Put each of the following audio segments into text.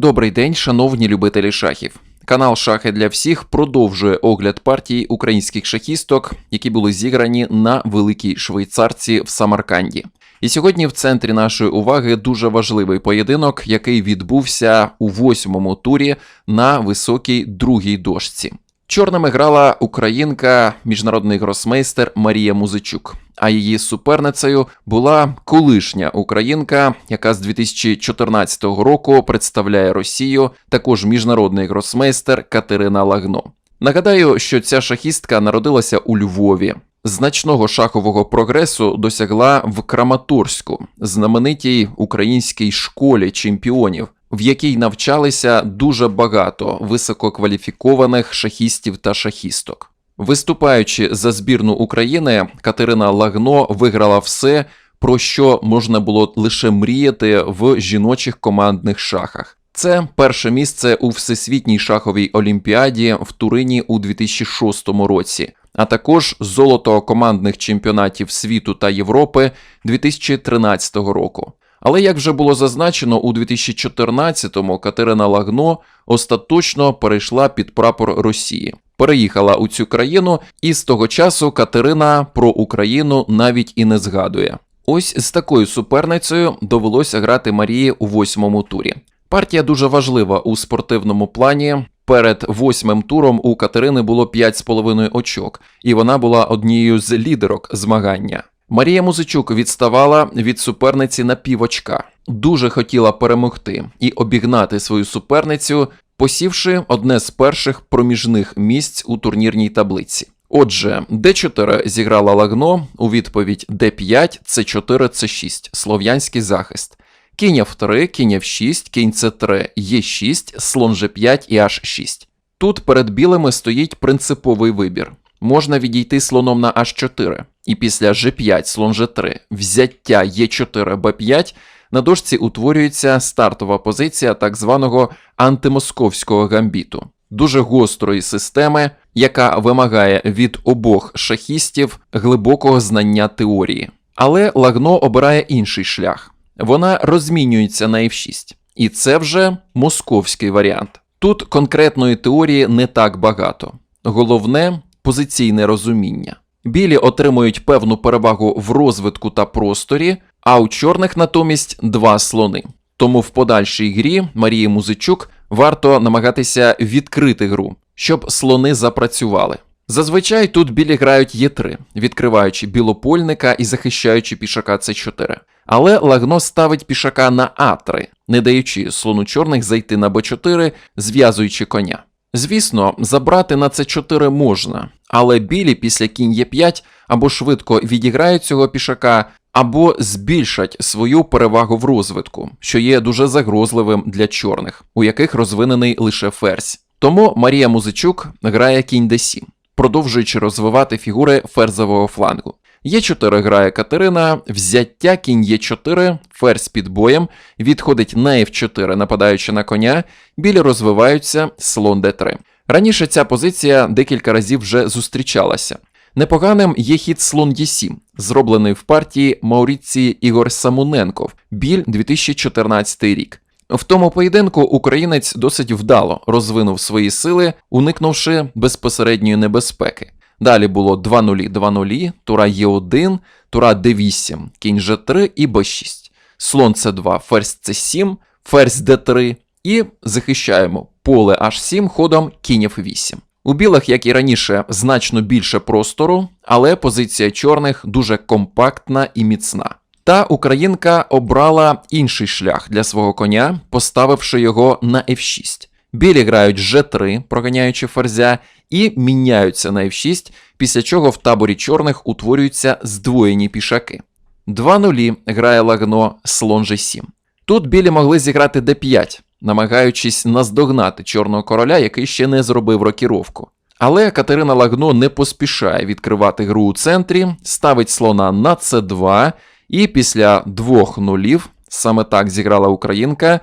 Добрий день, шановні любителі шахів. Канал Шахи для всіх продовжує огляд партій українських шахісток, які були зіграні на великій швейцарці в Самарканді. І сьогодні в центрі нашої уваги дуже важливий поєдинок, який відбувся у восьмому турі на високій другій дошці. Чорними грала українка, міжнародний гросмейстер Марія Музичук. А її суперницею була колишня українка, яка з 2014 року представляє Росію, також міжнародний гросмейстер Катерина Лагно. Нагадаю, що ця шахістка народилася у Львові. Значного шахового прогресу досягла в Краматорську, знаменитій українській школі чемпіонів, в якій навчалися дуже багато висококваліфікованих шахістів та шахісток. Виступаючи за збірну України, Катерина Лагно виграла все, про що можна було лише мріяти в жіночих командних шахах. Це перше місце у всесвітній шаховій олімпіаді в Турині у 2006 році, а також золото командних чемпіонатів світу та Європи 2013 року. Але як вже було зазначено, у 2014-му Катерина Лагно остаточно перейшла під прапор Росії. Переїхала у цю країну, і з того часу Катерина про Україну навіть і не згадує. Ось з такою суперницею довелося грати Марії у восьмому турі. Партія дуже важлива у спортивному плані. Перед восьмим туром у Катерини було 5,5 очок, і вона була однією з лідерок змагання. Марія Музичук відставала від суперниці на півочка, дуже хотіла перемогти і обігнати свою суперницю, посівши одне з перших проміжних місць у турнірній таблиці. Отже, Д4 зіграла Лагно у відповідь Д5, С4, С6, слов'янський захист. Кінь F3, кінь F6, кінь С3, Е6, слон G5 і H6. Тут перед білими стоїть принциповий вибір. Можна відійти слоном на H4, і після G5, слон G3, взяття Е4, Б5 на дошці утворюється стартова позиція так званого антимосковського гамбіту, дуже гострої системи, яка вимагає від обох шахістів глибокого знання теорії. Але Лагно обирає інший шлях. Вона розмінюється на F6. І це вже московський варіант. Тут конкретної теорії не так багато. Головне позиційне розуміння. Білі отримують певну перевагу в розвитку та просторі, а у чорних натомість два слони. Тому в подальшій грі Марії Музичук варто намагатися відкрити гру, щоб слони запрацювали. Зазвичай тут білі грають Е3, відкриваючи білопольника і захищаючи пішака С4. Але Лагно ставить пішака на А3, не даючи слону чорних зайти на Б4, зв'язуючи коня. Звісно, забрати на С4 можна, але білі після кінь Е5 або швидко відіграють цього пішака, або збільшать свою перевагу в розвитку, що є дуже загрозливим для чорних, у яких розвинений лише ферзь. Тому Марія Музичук грає кінь d7, продовжуючи розвивати фігури ферзового флангу. Е4 грає Катерина, взяття кінь Е4, ферзь під боєм, відходить на F4, нападаючи на коня, білі розвиваються, слон d3. Раніше ця позиція декілька разів вже зустрічалася. Непоганим є хід слон Е7, зроблений в партії Мауріції Ігор Самуненков, біль 2014 рік. В тому поєдинку українець досить вдало розвинув свої сили, уникнувши безпосередньої небезпеки. Далі було 2-0, 2-0, тура Е1, тура Д8, кінь Ж3 і Б6. Слон С2, ферзь С7, ферзь Д3 і захищаємо поле H7 ходом кінь F8. У білих, як і раніше, значно більше простору, але позиція чорних дуже компактна і міцна. Та українка обрала інший шлях для свого коня, поставивши його на F6. Білі грають G3, проганяючи ферзя, і міняються на F6, після чого в таборі чорних утворюються здвоєні пішаки. 2-0 грає Лагно слон G7. Тут білі могли зіграти D5, намагаючись наздогнати чорного короля, який ще не зробив рокіровку. Але Катерина Лагно не поспішає відкривати гру у центрі, ставить слона на С2, і після двох нулів, саме так зіграла українка,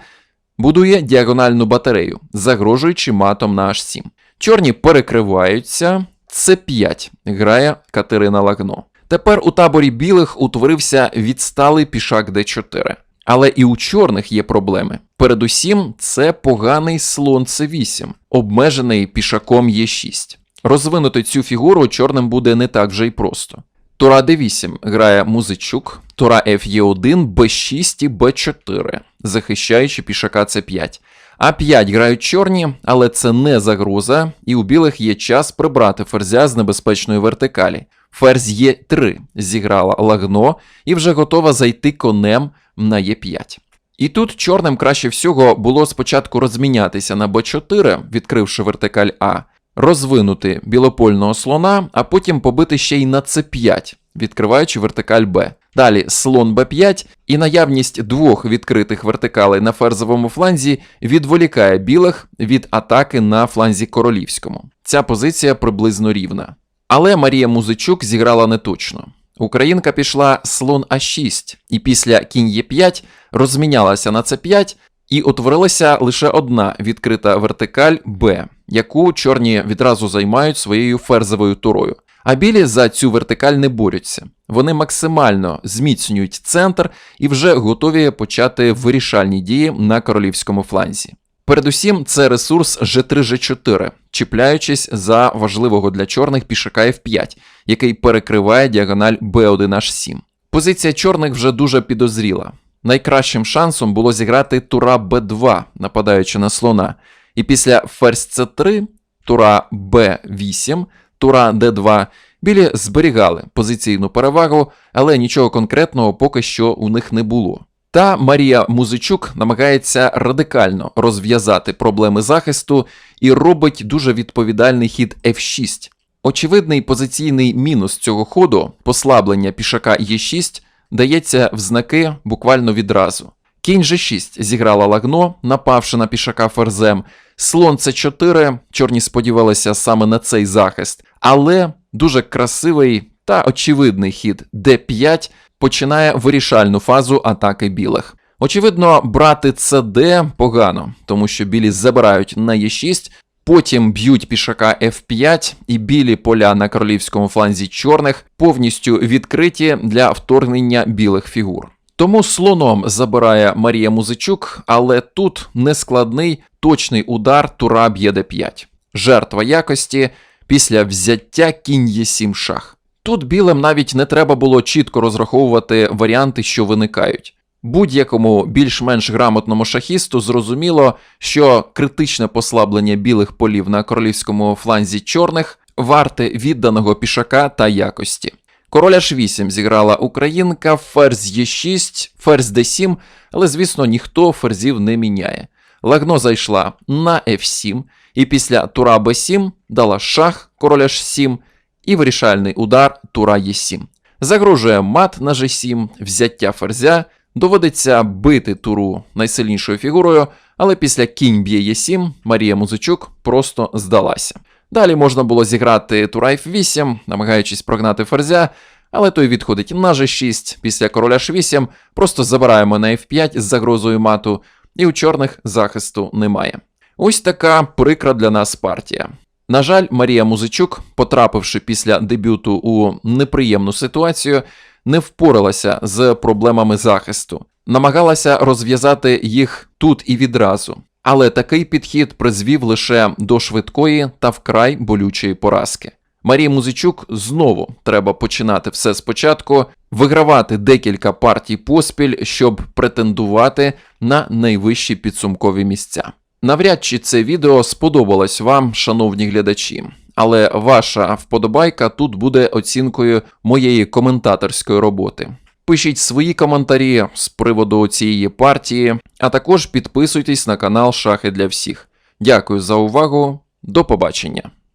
будує діагональну батарею, загрожуючи матом на H7. Чорні перекриваються, С5 грає Катерина Лагно. Тепер у таборі білих утворився відсталий пішак Д4. Але і у чорних є проблеми. Передусім, це поганий слон С8, обмежений пішаком Е6. Розвинути цю фігуру чорним буде не так вже й просто. Тура d8 грає Музичук, Тура Ф'Е1, Б6 і Б4, захищаючи пішака С5. А5 грають чорні, але це не загроза, і у білих є час прибрати ферзя з небезпечної вертикалі. Ферзь Е3 зіграла лагно і вже готова зайти конем на Е5. І тут чорним краще всього було спочатку розмінятися на Б4, відкривши вертикаль А, розвинути білопольного слона, а потім побити ще й на С5, відкриваючи вертикаль Б. Далі слон Б5 і наявність двох відкритих вертикалей на ферзовому фланзі відволікає білих від атаки на фланзі королівському. Ця позиція приблизно рівна. Але Марія Музичук зіграла неточно. Українка пішла слон А6, і після кінь Е5 розмінялася на С5, і утворилася лише одна відкрита вертикаль Б, яку чорні відразу займають своєю ферзовою турою. А білі за цю вертикаль не борються. Вони максимально зміцнюють центр і вже готові почати вирішальні дії на королівському фланзі. Передусім, це ресурс G3-G4, чіпляючись за важливого для чорних пішака F5, який перекриває діагональ B1H7. Позиція чорних вже дуже підозріла. Найкращим шансом було зіграти тура Б2, нападаючи на слона, і після ферзь С3, тура Б8, тура Д2 білі зберігали позиційну перевагу, але нічого конкретного поки що у них не було. Та Марія Музичук намагається радикально розв'язати проблеми захисту і робить дуже відповідальний хід F6. Очевидний позиційний мінус цього ходу, послаблення пішака Е6, дається в знаки буквально відразу. Кінь G6 зіграла лагно, напавши на пішака ферзем. Слон С4, чорні сподівалися саме на цей захист, але дуже красивий та очевидний хід d5 починає вирішальну фазу атаки білих. Очевидно, брати ЦД погано, тому що білі забирають на Е6, потім б'ють пішака F5, і білі поля на королівському фланзі чорних повністю відкриті для вторгнення білих фігур. Тому слоном забирає Марія Музичук, але тут нескладний точний удар тура б'є d5. Жертва якості після взяття кінь Е7 шах. Тут білим навіть не треба було чітко розраховувати варіанти, що виникають. Будь-якому більш-менш грамотному шахісту зрозуміло, що критичне послаблення білих полів на королівському фланзі чорних варте відданого пішака та якості. Король H8 зіграла українка, ферзь Е6, ферзь d7, але, звісно, ніхто ферзів не міняє. Лагно зайшла на F7, і після тура b7 дала шах, король H7 і вирішальний удар тура Е7. Загрожує мат на G7, взяття ферзя, доводиться бити туру найсильнішою фігурою, але після кінь б'є Е7 Марія Музичук просто здалася. Далі можна було зіграти тура F8, намагаючись прогнати ферзя, але той відходить на G6, після короля H8 просто забираємо на F5 з загрозою мату, і у чорних захисту немає. Ось така прикра для нас партія. На жаль, Марія Музичук, потрапивши після дебюту у неприємну ситуацію, не впоралася з проблемами захисту, намагалася розв'язати їх тут і відразу. Але такий підхід призвів лише до швидкої та вкрай болючої поразки. Марії Музичук знову треба починати все спочатку, вигравати декілька партій поспіль, щоб претендувати на найвищі підсумкові місця. Навряд чи це відео сподобалось вам, шановні глядачі, але ваша вподобайка тут буде оцінкою моєї коментаторської роботи. Пишіть свої коментарі з приводу цієї партії, а також підписуйтесь на канал Шахи для всіх. Дякую за увагу, до побачення!